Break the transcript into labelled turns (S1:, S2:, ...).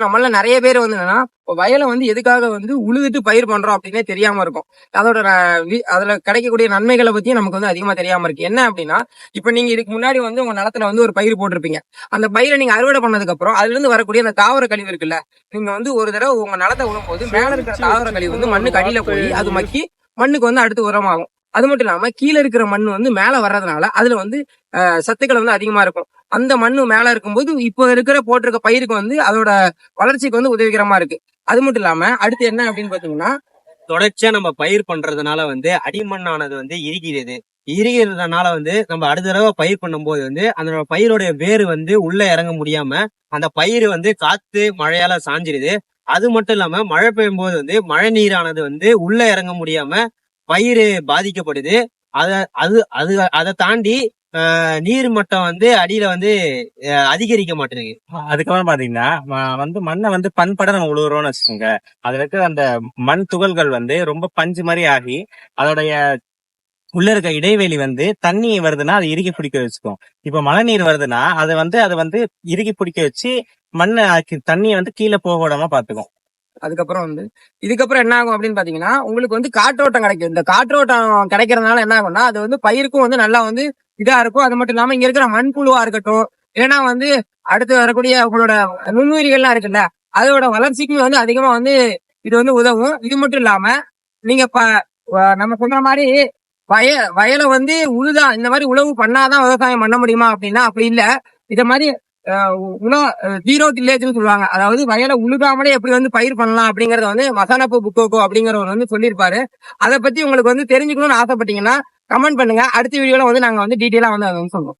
S1: நம்மள நிறைய பேர் வந்து என்னன்னா வயலை வந்து எதுக்காக வந்து உழுதுட்டு பயிர் பண்றோம் அப்படின்னே தெரியாம இருக்கும். அதோட அதுல கிடைக்கக்கூடிய நன்மைகளை பத்தியும் நமக்கு வந்து அதிகமா தெரியாம இருக்கு. என்ன அப்படின்னா இப்ப நீங்க இதுக்கு முன்னாடி வந்து உங்க நிலத்துல வந்து ஒரு பயிர் போட்டிருப்பீங்க. அந்த பயிரை நீங்க அறுவடை பண்ணதுக்கு அப்புறம் அதுல இருந்து வரக்கூடிய அந்த தாவர கழிவு இருக்குல்ல நீங்க வந்து ஒரு தடவை உங்க நிலத்தை விடும் போது மேல இருக்கிற தாவர கழிவு வந்து மண்ணுக்கு அடியில போய் அது மக்கி மண்ணுக்கு வந்து அடுத்து உரமாகும். அது மட்டும் இல்லாம கீழே இருக்கிற மண் வந்து மேல வர்றதுனால அதுல வந்து சத்துக்கள் வந்து அதிகமா இருக்கும். அந்த மண்ணு மேல இருக்கும்போது இப்போ இருக்கிற போட்டிருக்க பயிருக்கு வந்து அதோட வளர்ச்சிக்கு வந்து உதவிகரமா இருக்கு. அது மட்டும் இல்லாம அடுத்து என்ன அப்படின்னு பாத்தீங்கன்னா
S2: தொடர்ச்சியா நம்ம பயிர் பண்றதுனால வந்து அடிமண்ணானது வந்து இறுகிறது. இறுகிறதுனால வந்து நம்ம அடுத்த தடவை பயிர் பண்ணும்போது வந்து அந்த பயிரோடைய வேர் வந்து உள்ள இறங்க முடியாம அந்த பயிர் வந்து காத்து மழையால சாஞ்சிருது. அது மட்டும் இல்லாம மழை பெய்யும் போது வந்து மழை நீரானது வந்து உள்ள இறங்க முடியாம பயிர் பாதிக்கப்படுது. அத அது அது அதை தாண்டி நீர் மட்டம் வந்து அடியில வந்து அதிகரிக்க மாட்டேங்குது.
S3: அதுக்கப்புறம் பாத்தீங்கன்னா வந்து மண்ணை வந்து பண்பட நம்ம உழுவுறோம்னு வச்சுக்கோங்க. அதுல இருக்கிற அந்த மண் துகள்கள் வந்து ரொம்ப பஞ்சு மாதிரி ஆகி அதோடைய உள்ள இருக்க இடைவெளி வந்து தண்ணி வருதுன்னா அது இறுகி பிடிக்க வச்சுக்கும். இப்ப மழை நீர் வருதுன்னா அது வந்து அது வந்து இறுகி பிடிக்க வச்சு மண்ணை தண்ணியை வந்து கீழே போக விடாம பாத்துக்கும்.
S1: அதுக்கப்புறம் வந்து இதுக்கப்புறம் என்ன ஆகும் அப்படின்னு பாத்தீங்கன்னா உங்களுக்கு வந்து காற்றோட்டம் கிடைக்கும். இந்த காற்றோட்டம் கிடைக்கிறதுனால என்ன ஆகும்னா அது வந்து பயிருக்கும் வந்து நல்லா வந்து இதா இருக்கும். அது மட்டும் இல்லாம இங்க இருக்கிற மண்புழுவா இருக்கட்டும் ஏன்னா வந்து அடுத்து வரக்கூடிய உங்களோட நுண்ணுயிரிகள்லாம் இருக்குல்ல அதோட வளர்ச்சிக்குமே வந்து அதிகமா வந்து இது வந்து உதவும். இது மட்டும் இல்லாம நீங்க ப நம்ம சொன்ன மாதிரி வய வயலை வந்து உழுதா இந்த மாதிரி உழவு பண்ணாதான் விவசாயம் பண்ண முடியுமா அப்படின்னா அப்படி இல்லை. இதை மாதிரி உணவு ஜீரோ டில்லேஜ்னு சொல்லுவாங்க. அதாவது வயலை உழுகாமலே எப்படி வந்து பயிர் பண்ணலாம் அப்படிங்கறத வந்து மசானாப்பு புக்கோக்கோ அப்படிங்கிறவர் வந்து சொல்லியிருப்பாரு. அதை பத்தி உங்களுக்கு வந்து தெரிஞ்சுக்கணும்னு ஆசைப்பட்டீங்கன்னா கமெண்ட் பண்ணுங்க. அடுத்த வீடியோல வந்து நாங்க வந்து டீட்டெயிலா வந்து அதை வந்து சொல்லுவோம்